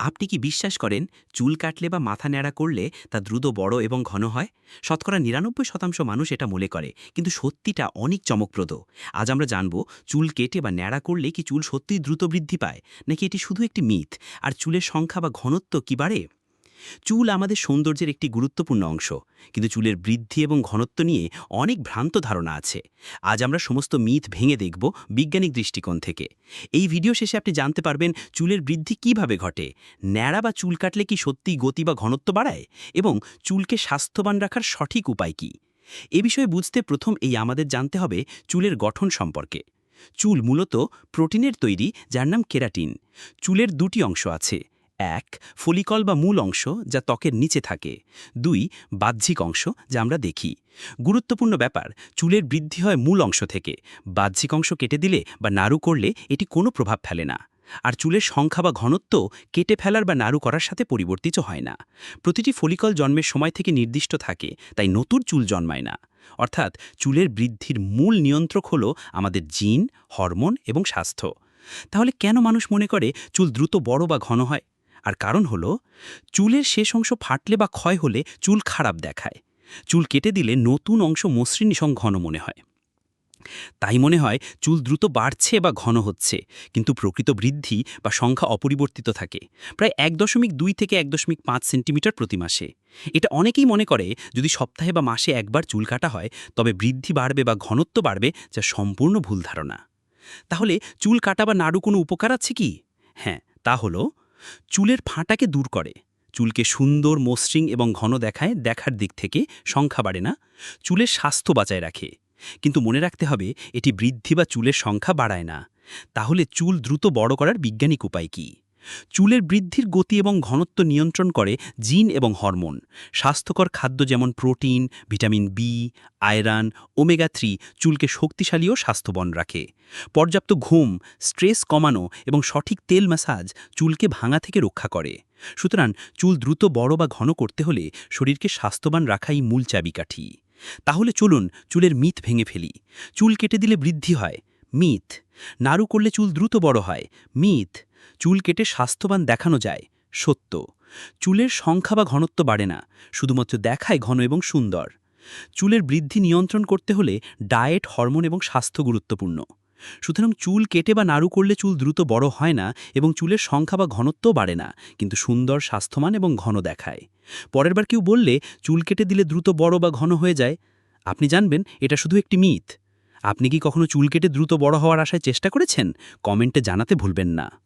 আপনি কি বিশ্বাস করেন চুল কাটলে বা মাথা ন্যাড়া করলে তা দ্রুত বড় এবং ঘন হয়? শতকরা নিরানব্বই শতাংশ মানুষ এটা মনে করে, কিন্তু সত্যিটা অনেক চমকপ্রদ। আজ আমরা জানব, চুল কেটে বা ন্যাড়া করলে কি চুল সত্যিই দ্রুত বৃদ্ধি পায়? নাকি এটি শুধু একটি মিথ? আর চুলের সংখ্যা বা ঘনত্ব কি বাড়ে? চুল আমাদের সৌন্দর্যের একটি গুরুত্বপূর্ণ অংশ, কিন্তু চুলের বৃদ্ধি এবং ঘনত্ব নিয়ে অনেক ভ্রান্ত ধারণা আছে। আজ আমরা সমস্ত মিথ ভেঙে দেখব বৈজ্ঞানিক দৃষ্টিকোণ থেকে। এই ভিডিও শেষে আপনি জানতে পারবেন চুলের বৃদ্ধি কীভাবে ঘটে, ন্যাড়া বা চুল কাটলে কি সত্যিই গতি বা ঘনত্ব বাড়ায়, এবং চুলকে স্বাস্থ্যবান রাখার সঠিক উপায় কি? এ বিষয়ে বুঝতে প্রথম এই আমাদের জানতে হবে চুলের গঠন সম্পর্কে। চুল মূলত প্রোটিনের তৈরি, যার নাম কেরাটিন। চুলের দুটি অংশ আছে এক, ফলিকল বা মূল অংশ যা ত্বকের নিচে থাকে। দুই, বাহ্যিক অংশ যা আমরা দেখি। গুরুত্বপূর্ণ ব্যাপার, চুলের বৃদ্ধি হয় মূল অংশ থেকে। বাহ্যিক অংশ কেটে দিলে বা নাড়ু করলে এটি কোনো প্রভাব ফেলে না। আর চুলের সংখ্যা বা ঘনত্ব কেটে ফেলার বা নাড়ু করার সাথে পরিবর্তিত হয় না। প্রতিটি ফলিকল জন্মের সময় থেকে নির্দিষ্ট থাকে, তাই নতুন চুল জন্মায় না। অর্থাৎ, চুলের বৃদ্ধির মূল নিয়ন্ত্রক হল আমাদের জিন, হরমোন এবং স্বাস্থ্য। তাহলে কেন মানুষ মনে করে চুল দ্রুত বড় বা ঘন হয়? আর কারণ হল, চুলের শেষ অংশ ফাটলে বা ক্ষয় হলে চুল খারাপ দেখায়। চুল কেটে দিলে নতুন অংশ মসৃণ এবং ঘন মনে হয়। তাই মনে হয় চুল দ্রুত বাড়ছে বা ঘন হচ্ছে, কিন্তু প্রকৃত বৃদ্ধি বা সংখ্যা অপরিবর্তিত থাকে। প্রায় এক দশমিক দুই থেকে এক দশমিক পাঁচ সেন্টিমিটার প্রতি মাসে। এটা অনেকেই মনে করে, যদি সপ্তাহে বা মাসে একবার চুল কাটা হয়, তবে বৃদ্ধি বাড়বে বা ঘনত্ব বাড়বে যা সম্পূর্ণ ভুল ধারণা। তাহলে চুল কাটা বা নাড়ু কোনো উপকার আছে কি? হ্যাঁ তা হলো চুলের ফাঁটাকে দূর করে। চুলকে সুন্দর মসৃণ এবং ঘন দেখায়, দেখার দিক থেকে সংখ্যা বাড়ে না, চুলের স্বাস্থ্য বাঁচায় রাখে। কিন্তু মনে রাখতে হবে, এটি বৃদ্ধি বা চুলের সংখ্যা বাড়ায় না। তাহলে চুল দ্রুত বড় করার বিজ্ঞানিক উপায় কী? চুলের বৃদ্ধির গতি এবং ঘনত্ব নিয়ন্ত্রণ করে জিন এবং হরমোন। স্বাস্থ্যকর খাদ্য যেমন protein, vitamin B iron, omega three চুলকে শক্তিশালী ও স্বাস্থ্যবন রাখে। পর্যাপ্ত ঘুম, স্ট্রেস কমানো এবং সঠিক তেল ম্যাসাজ চুলকে ভাঙা থেকে রক্ষা করে। সুতরাং চুল দ্রুত বড় বা ঘন করতে হলে শরীরকে স্বাস্থ্যবান রাখাই মূল চাবিকাঠি। তাহলে চলুন চুলের মিথ ভেঙে ফেলি। চুল কেটে দিলে বৃদ্ধি হয়, মিথ। নাড়ু করলে চুল দ্রুত বড় হয়, মিথ। চুল কেটে স্বাস্থ্যবান দেখানো যায়, সত্য। চুলের সংখ্যা বা ঘনত্ব বাড়ে না, শুধুমাত্র দেখায় ঘন এবং সুন্দর। চুলের বৃদ্ধি নিয়ন্ত্রণ করতে হলে ডায়েট, হরমোন এবং স্বাস্থ্য গুরুত্বপূর্ণ। সুতরাং চুল কেটে বা নাড়ু করলে চুল দ্রুত বড় হয় না এবং চুলের সংখ্যা বা ঘনত্বও বাড়ে না, কিন্তু সুন্দর স্বাস্থ্যমান এবং ঘন দেখায়। পরের বার কেউ বললে, চুল কেটে দিলে দ্রুত বড় বা ঘন হয়ে যায়। আপনি জানবেন, এটা শুধু একটি মিথ। আপনি কি কখনো চুল কেটে দ্রুত বড় হওয়ার আশায় চেষ্টা করেছেন? কমেন্টে জানাতে ভুলবেন না।